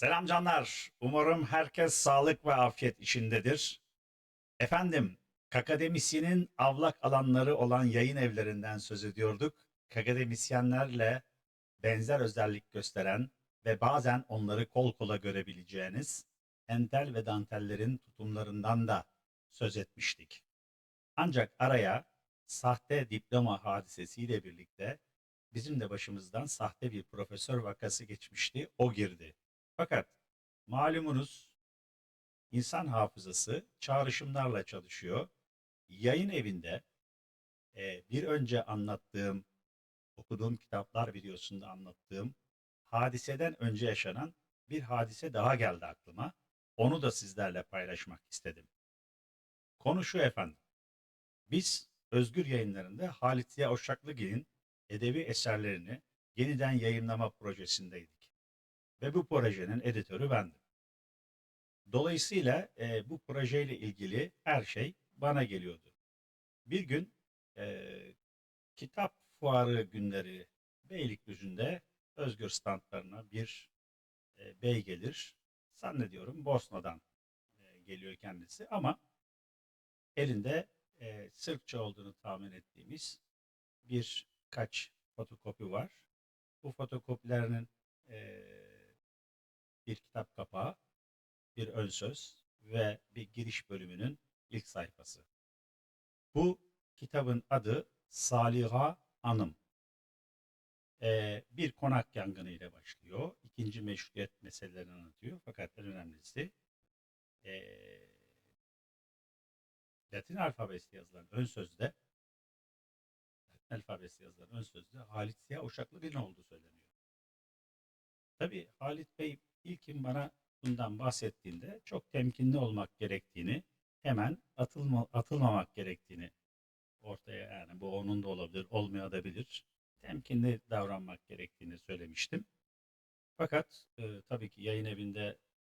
Selam canlar. Umarım herkes sağlık ve afiyet içindedir. Efendim, Kakademisyen'in avlak alanları olan yayın evlerinden söz ediyorduk. Kakademisyenlerle benzer özellik gösteren ve bazen onları kol kola görebileceğiniz entel ve dantellerin tutumlarından da söz etmiştik. Ancak araya sahte diploma hadisesiyle birlikte bizim de başımızdan sahte bir profesör vakası geçmişti. O girdi. Fakat malumunuz insan hafızası çağrışımlarla çalışıyor. Yayın evinde e, bir önce anlattığım, okuduğum kitaplar videosunda anlattığım hadiseden önce yaşanan bir hadise daha geldi aklıma. Onu da sizlerle paylaşmak istedim. Konu şu efendim. Biz Özgür Yayınları'nda Halit Ziya Uşaklıgil'in edebi eserlerini yeniden yayınlama projesindeydik. Ve bu projenin editörü bendim. Dolayısıyla e, bu projeyle ilgili her şey bana geliyordu. Bir gün e, kitap fuarı günleri Beylikdüzü'nde Özgür standlarına bir e, bey gelir. Zannediyorum Bosna'dan e, geliyor kendisi ama elinde e, Sırpça olduğunu tahmin ettiğimiz birkaç fotokopi var. Bu fotokopilerinin e, bir kitap kapağı, bir ön söz ve bir giriş bölümünün ilk sayfası. Bu kitabın adı Saliha Hanım. Ee, bir konak yangını ile başlıyor. İkinci meşruiyet meselelerini anlatıyor. Fakat en önemlisi ee, Latin alfabesi yazılan ön sözde Latin alfabesi yazılan ön sözde Halit Ziya Uşaklıgil'in olduğu söyleniyor. Tabii Halit Bey ilkin bana bundan bahsettiğinde çok temkinli olmak gerektiğini, hemen atılma, atılmamak gerektiğini ortaya yani bu onun da olabilir, olmayabilir. Temkinli davranmak gerektiğini söylemiştim. Fakat e, tabii ki yayın evinde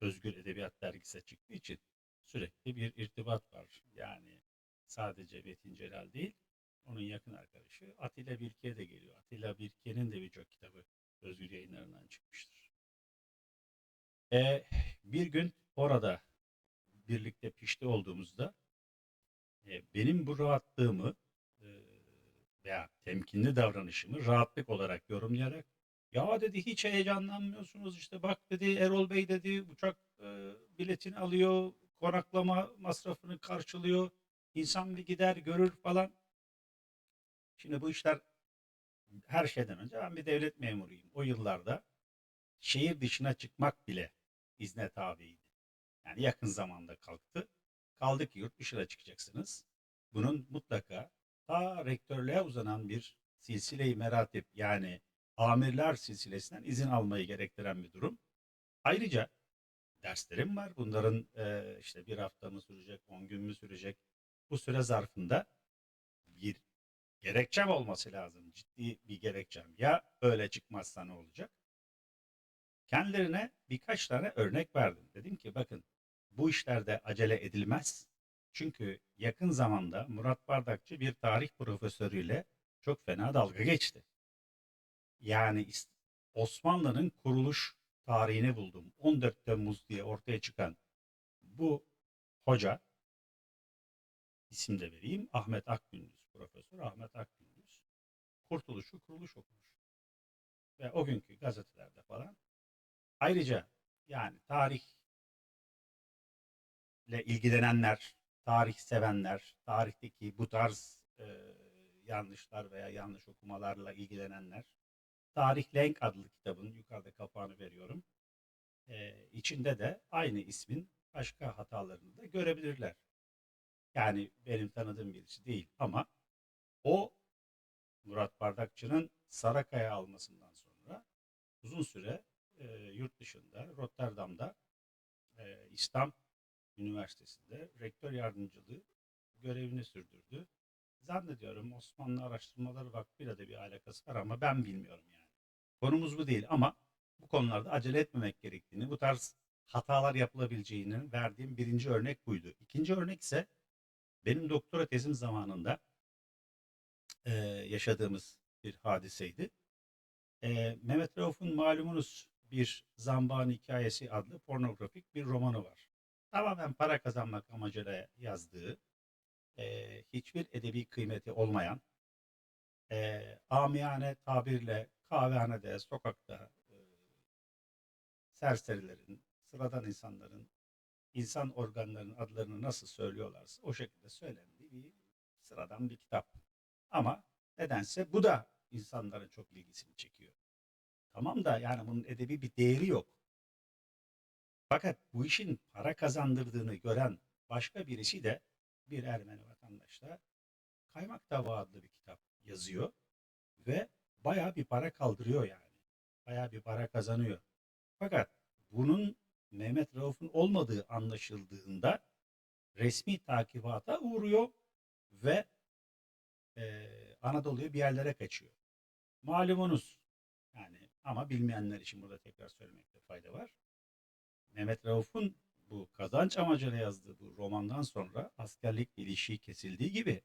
Özgür Edebiyat Dergisi çıktığı için sürekli bir irtibat var. Yani sadece Metin Celal değil, onun yakın arkadaşı Atilla Birke de geliyor. Atilla Birke'nin de birçok kitabı Özgür Yayınları'ndan çıkmıştır. E, bir gün orada birlikte pişti olduğumuzda e, benim bu rahatlığımı e, veya temkinli davranışımı rahatlık olarak yorumlayarak ya dedi hiç heyecanlanmıyorsunuz işte bak dedi Erol Bey dedi uçak e, biletini alıyor konaklama masrafını karşılıyor insan bir gider görür falan. Şimdi bu işler her şeyden önce ben bir devlet memuruyum. O yıllarda şehir dışına çıkmak bile izne tabiydi. Yani yakın zamanda kalktı. Kaldı ki yurt dışına çıkacaksınız. Bunun mutlaka ta rektörlüğe uzanan bir silsile-i meratip yani amirler silsilesinden izin almayı gerektiren bir durum. Ayrıca derslerim var. Bunların e, işte bir hafta mı sürecek, on gün mü sürecek? Bu süre zarfında bir gerekçem olması lazım. Ciddi bir gerekçem. Ya öyle çıkmazsa ne olacak? Kendilerine birkaç tane örnek verdim. Dedim ki bakın bu işlerde acele edilmez. Çünkü yakın zamanda Murat Bardakçı bir tarih profesörüyle çok fena dalga geçti. Yani Osmanlı'nın kuruluş tarihini buldum. 14 Temmuz diye ortaya çıkan bu hoca isim de vereyim. Ahmet Akgündüz. Profesör Ahmet Akgündüz. Kurtuluşu kuruluş okumuş. Ve o günkü gazetelerde falan Ayrıca yani tarihle ilgilenenler, tarih sevenler, tarihteki bu tarz e, yanlışlar veya yanlış okumalarla ilgilenenler, Tarih Lenk adlı kitabın yukarıda kapağını veriyorum. E, içinde de aynı ismin başka hatalarını da görebilirler. Yani benim tanıdığım birisi değil ama o Murat Bardakçı'nın Sarakaya almasından sonra uzun süre e, yurt dışında Rotterdam'da e, İslam Üniversitesi'nde rektör yardımcılığı görevini sürdürdü. Zannediyorum Osmanlı Araştırmaları Vakfı'yla da bir alakası var ama ben bilmiyorum yani. Konumuz bu değil ama bu konularda acele etmemek gerektiğini, bu tarz hatalar yapılabileceğini verdiğim birinci örnek buydu. İkinci örnek ise benim doktora tezim zamanında e, yaşadığımız bir hadiseydi. E, Mehmet Rauf'un malumunuz bir Zamban Hikayesi adlı pornografik bir romanı var. Tamamen para kazanmak amacıyla yazdığı, eee, hiçbir edebi kıymeti olmayan, eee, amiyane tabirle kahvehanede, sokakta, eee, serserilerin, sıradan insanların, insan organlarının adlarını nasıl söylüyorlarsa o şekilde söylendiği bir sıradan bir kitap. Ama nedense bu da insanların çok ilgisini çekiyor. Tamam da yani bunun edebi bir değeri yok. Fakat bu işin para kazandırdığını gören başka birisi de bir Ermeni vatandaş da Kaymak Dava adlı bir kitap yazıyor ve bayağı bir para kaldırıyor yani. Bayağı bir para kazanıyor. Fakat bunun Mehmet Rauf'un olmadığı anlaşıldığında resmi takibata uğruyor ve eee, Anadolu'ya bir yerlere kaçıyor. Malumunuz yani ama bilmeyenler için burada tekrar söylemekte fayda var. Mehmet Rauf'un bu kazanç amacıyla yazdığı bu romandan sonra askerlik ilişiği kesildiği gibi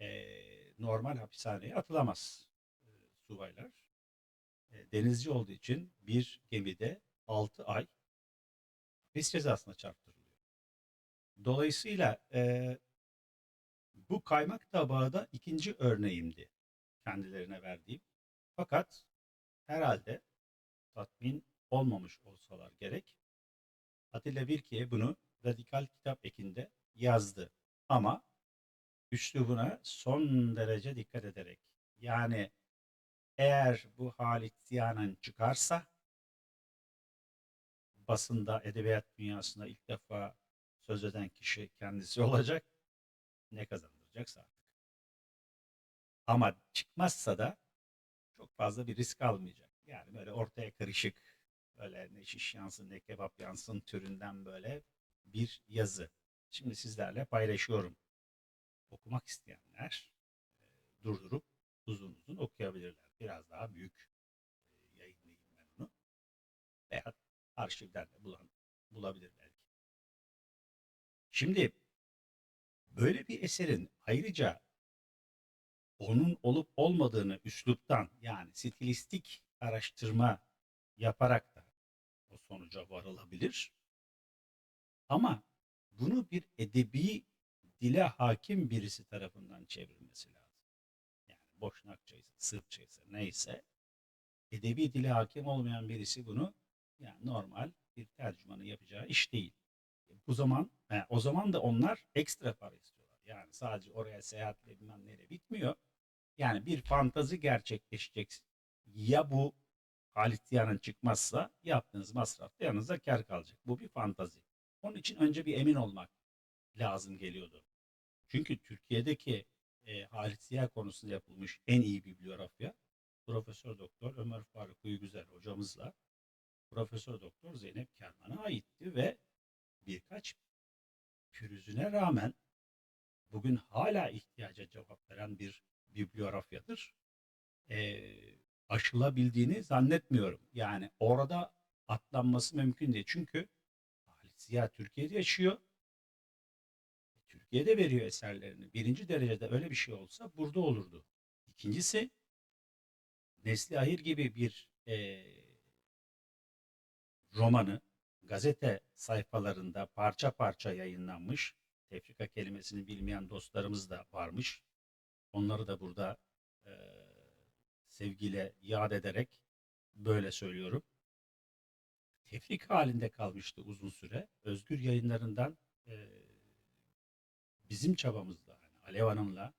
eee, normal hapishaneye atılamaz eee, subaylar. Eee, denizci olduğu için bir gemide 6 ay hapis cezasına çarptırılıyor. Dolayısıyla eee, bu kaymak tabağı da ikinci örneğimdi kendilerine verdiğim. Fakat herhalde tatmin olmamış olsalar gerek. Atilla Birki'ye bunu Radikal Kitap Eki'nde yazdı. Ama üslubuna son derece dikkat ederek. Yani eğer bu Halit Ziya'nın çıkarsa basında, edebiyat dünyasında ilk defa söz eden kişi kendisi olacak. Ne kazandıracaksa artık. Ama çıkmazsa da fazla bir risk almayacak. Yani böyle ortaya karışık, böyle ne şiş yansın ne kebap yansın türünden böyle bir yazı. Şimdi sizlerle paylaşıyorum. Okumak isteyenler e, durdurup uzun uzun okuyabilirler. Biraz daha büyük e, yayınlayayım ben onu. Veya arşivden de bulan, bulabilir belki. Şimdi böyle bir eserin ayrıca onun olup olmadığını üsluptan yani stilistik araştırma yaparak da o sonuca varılabilir. Ama bunu bir edebi dile hakim birisi tarafından çevrilmesi lazım. Yani Boşnakçaysa, Sırpçaysa neyse edebi dile hakim olmayan birisi bunu yani normal bir tercümanın yapacağı iş değil. Bu zaman, he, o zaman da onlar ekstra para istiyorlar. Yani sadece oraya seyahatle bilmem neyle bitmiyor. Yani bir fantazi gerçekleşecek. Ya bu Halit Ziya'nın çıkmazsa yaptığınız masrafta yanınıza kar kalacak. Bu bir fantazi. Onun için önce bir emin olmak lazım geliyordu. Çünkü Türkiye'deki e, Halit Ziya konusunda yapılmış en iyi bibliografya Profesör Doktor Ömer Faruk Uygüzer hocamızla Profesör Doktor Zeynep Kerman'a aitti ve birkaç pürüzüne rağmen bugün hala ihtiyaca cevap veren bir bibliografyadır. Eee, aşılabildiğini zannetmiyorum. Yani orada atlanması mümkün değil. Çünkü Halit Ziya Türkiye'de yaşıyor. Türkiye'de veriyor eserlerini. Birinci derecede öyle bir şey olsa burada olurdu. İkincisi Nesli Ahir gibi bir eee, romanı gazete sayfalarında parça parça yayınlanmış. Tefrika kelimesini bilmeyen dostlarımız da varmış. Onları da burada eee, sevgiyle yad ederek böyle söylüyorum. Tefrik halinde kalmıştı uzun süre. Özgür yayınlarından eee, bizim çabamızla, yani Alev Hanım'la,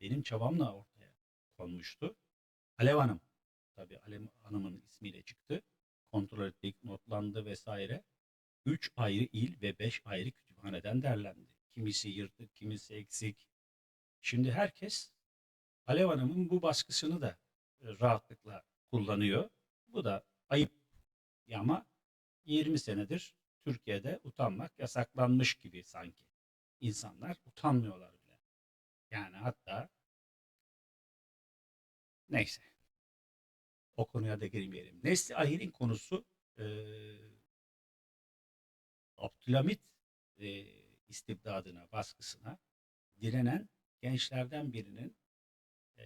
benim çabamla ortaya konmuştu. Alev Hanım, tabii Alev Hanım'ın ismiyle çıktı. Kontrol ettik, notlandı vesaire. Üç ayrı il ve beş ayrı kütüphaneden derlendi. Kimisi yırtık, kimisi eksik. Şimdi herkes Alev Hanım'ın bu baskısını da e, rahatlıkla kullanıyor. Bu da ayıp. Ama 20 senedir Türkiye'de utanmak yasaklanmış gibi sanki. İnsanlar utanmıyorlar bile. Yani hatta neyse o konuya da girmeyelim. Nesli Ahir'in konusu e, Abdülhamit e, istibdadına, baskısına direnen gençlerden birinin e,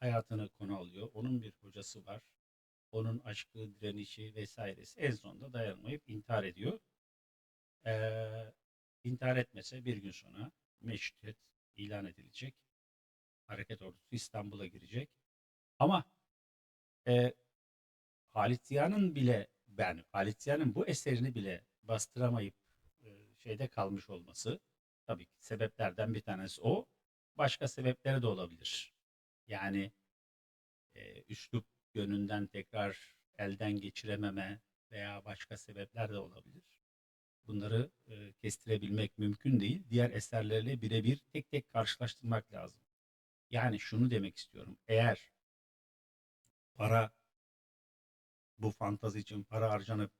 hayatını konu alıyor. Onun bir hocası var. onun aşkı, direnişi vesairesi en sonunda dayanamayıp intihar ediyor. Ee, intihar etmese bir gün sonra meşrutiyet ilan edilecek. Hareket ordusu İstanbul'a girecek. Ama e, Halit Ziya'nın bile yani Halit Ziya'nın bu eserini bile bastıramayıp şeyde kalmış olması tabii ki sebeplerden bir tanesi o. Başka sebepleri de olabilir. Yani e, üslup yönünden tekrar elden geçirememe veya başka sebepler de olabilir. Bunları e, kestirebilmek mümkün değil. Diğer eserlerle birebir tek tek karşılaştırmak lazım. Yani şunu demek istiyorum. Eğer para bu fantazi için para harcanıp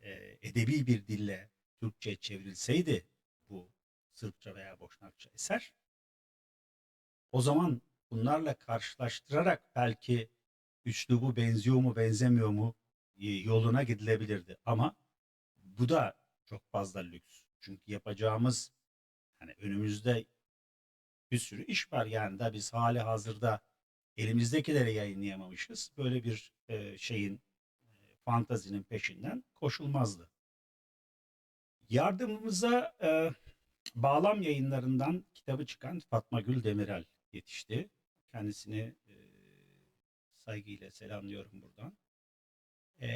e, edebi bir dille Türkçe çevrilseydi bu Sırpça veya Boşnakça eser o zaman bunlarla karşılaştırarak belki üslubu benziyor mu benzemiyor mu e, yoluna gidilebilirdi. Ama bu da çok fazla lüks. Çünkü yapacağımız yani önümüzde bir sürü iş var yani da biz hali hazırda elimizdekileri yayınlayamamışız. Böyle bir e, şeyin e, fantazinin peşinden koşulmazdı. Yardımımıza e, Bağlam yayınlarından kitabı çıkan Fatma Gül Demirel yetişti. Kendisini e, saygıyla selamlıyorum buradan. E,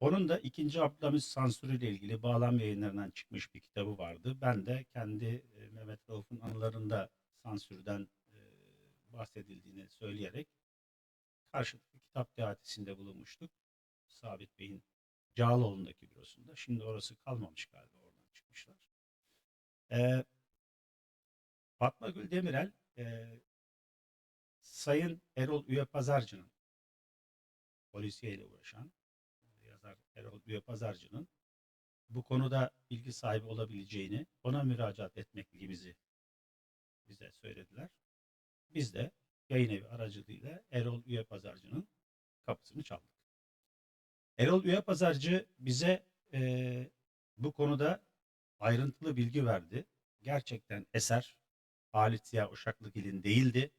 onun da ikinci Abdülhamit sansürüyle ilgili Bağlam yayınlarından çıkmış bir kitabı vardı. Ben de kendi e, Mehmet Rauf'un anılarında sansürden e, bahsedildiğini söyleyerek karşılıklı kitap teatisinde bulunmuştuk. Sabit Bey'in Cağaloğlu'ndaki bürosunda. Şimdi orası kalmamış galiba oradan çıkmışlar. Ee, Fatma Gül Demirel e, Sayın Erol Üye Pazarcı'nın polisiyeyle uğraşan yazar Erol Üye Pazarcı'nın bu konuda bilgi sahibi olabileceğini ona müracaat etmekliğimizi bize söylediler. Biz de yayın evi aracılığıyla Erol Üye Pazarcı'nın kapısını çaldık. Erol Üye Pazarcı bize e, bu konuda ayrıntılı bilgi verdi. Gerçekten eser Halit Ziya Uşaklıgil'in değildi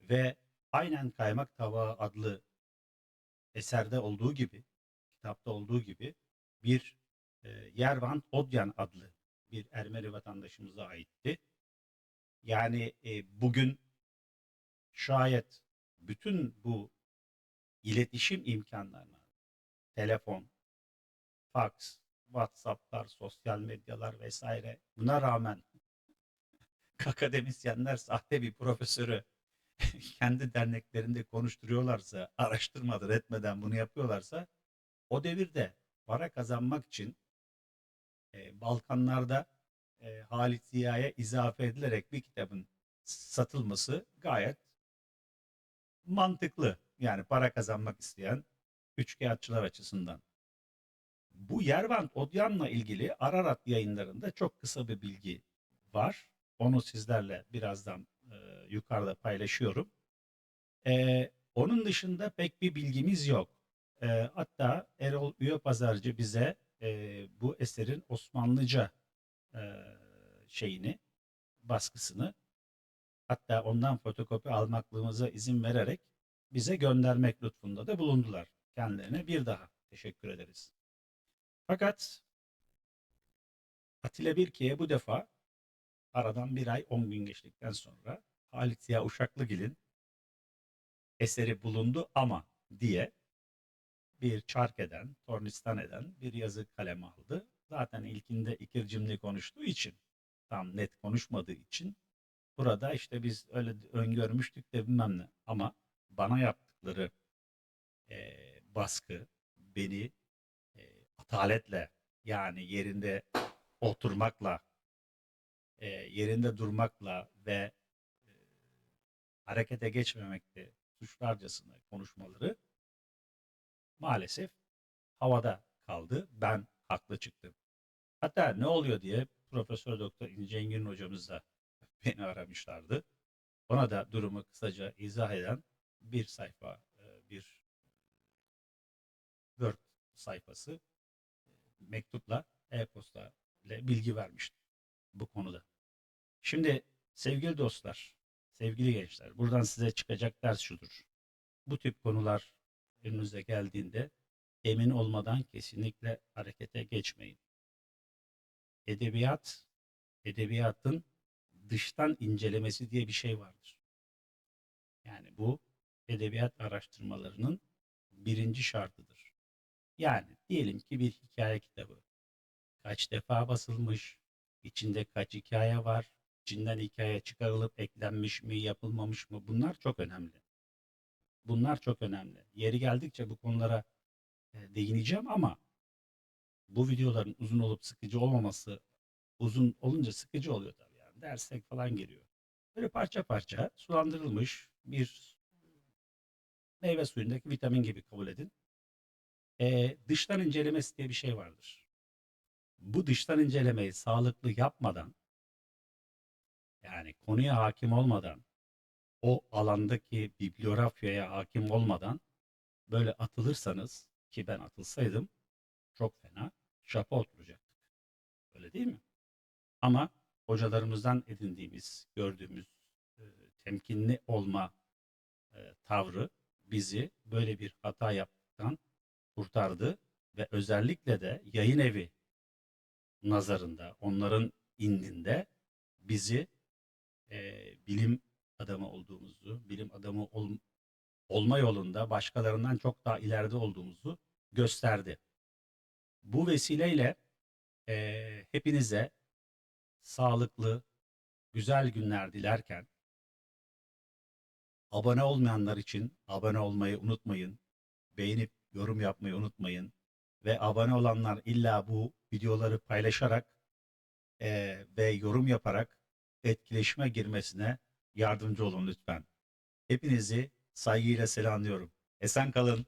ve aynen Kaymak Tava adlı eserde olduğu gibi, kitapta olduğu gibi bir e, Yervant Odyan adlı bir Ermeni vatandaşımıza aitti. Yani e, bugün şayet bütün bu iletişim imkanlarına, telefon, fax, WhatsApp'lar, sosyal medyalar vesaire buna rağmen akademisyenler sahte bir profesörü kendi derneklerinde konuşturuyorlarsa, araştırmadan etmeden bunu yapıyorlarsa o devirde para kazanmak için e, Balkanlarda e, Halit Ziya'ya izafe edilerek bir kitabın satılması gayet mantıklı. Yani para kazanmak isteyen üçkağıtçılar açısından. Bu Yervant Odyan'la ilgili Ararat yayınlarında çok kısa bir bilgi var. Onu sizlerle birazdan e, yukarıda paylaşıyorum. E, onun dışında pek bir bilgimiz yok. E, hatta Erol Üye Pazarcı bize e, bu eserin Osmanlıca e, şeyini, baskısını hatta ondan fotokopi almaklığımıza izin vererek bize göndermek lütfunda da bulundular. Kendilerine bir daha teşekkür ederiz. Fakat Atilla Birki'ye bu defa aradan bir ay 10 gün geçtikten sonra Halit Ziya Uşaklıgil'in eseri bulundu ama diye bir çark eden, tornistan eden bir yazı kalem aldı. Zaten ilkinde ikircimli konuştuğu için, tam net konuşmadığı için burada işte biz öyle öngörmüştük de bilmem ne. Ama bana yaptıkları e, baskı beni e, ataletle yani yerinde oturmakla e, yerinde durmakla ve e, harekete geçmemekte suçlarcasına konuşmaları maalesef havada kaldı. Ben haklı çıktım. Hatta ne oluyor diye Profesör Doktor İnce Engin hocamız da beni aramışlardı. Ona da durumu kısaca izah eden bir sayfa, bir sayfası e, mektupla, e-posta ile bilgi vermiştim bu konuda. Şimdi sevgili dostlar, sevgili gençler, buradan size çıkacak ders şudur. bu tip konular önünüze geldiğinde emin olmadan kesinlikle harekete geçmeyin. Edebiyat, edebiyatın dıştan incelemesi diye bir şey vardır. Yani bu edebiyat araştırmalarının birinci şartıdır. Yani diyelim ki bir hikaye kitabı kaç defa basılmış, içinde kaç hikaye var, içinden hikaye çıkarılıp eklenmiş mi, yapılmamış mı bunlar çok önemli. Bunlar çok önemli. Yeri geldikçe bu konulara e, değineceğim ama bu videoların uzun olup sıkıcı olmaması uzun olunca sıkıcı oluyor tabii yani. Dersek falan geliyor. Böyle parça parça sulandırılmış bir meyve suyundaki vitamin gibi kabul edin. E, dıştan incelemesi diye bir şey vardır. Bu dıştan incelemeyi sağlıklı yapmadan yani konuya hakim olmadan o alandaki bibliografyaya hakim olmadan böyle atılırsanız ki ben atılsaydım çok fena şapa oturacaktık. Öyle değil mi? Ama hocalarımızdan edindiğimiz, gördüğümüz e, temkinli olma e, tavrı bizi böyle bir hata yaptıktan kurtardı ve özellikle de yayın evi nazarında, onların indinde bizi e, bilim adamı olduğumuzu, bilim adamı ol- olma yolunda başkalarından çok daha ileride olduğumuzu gösterdi. Bu vesileyle e, hepinize sağlıklı, güzel günler dilerken abone olmayanlar için abone olmayı unutmayın. Beğenip yorum yapmayı unutmayın. Ve abone olanlar illa bu videoları paylaşarak e, ve yorum yaparak etkileşime girmesine yardımcı olun lütfen. Hepinizi saygıyla selamlıyorum. Esen kalın.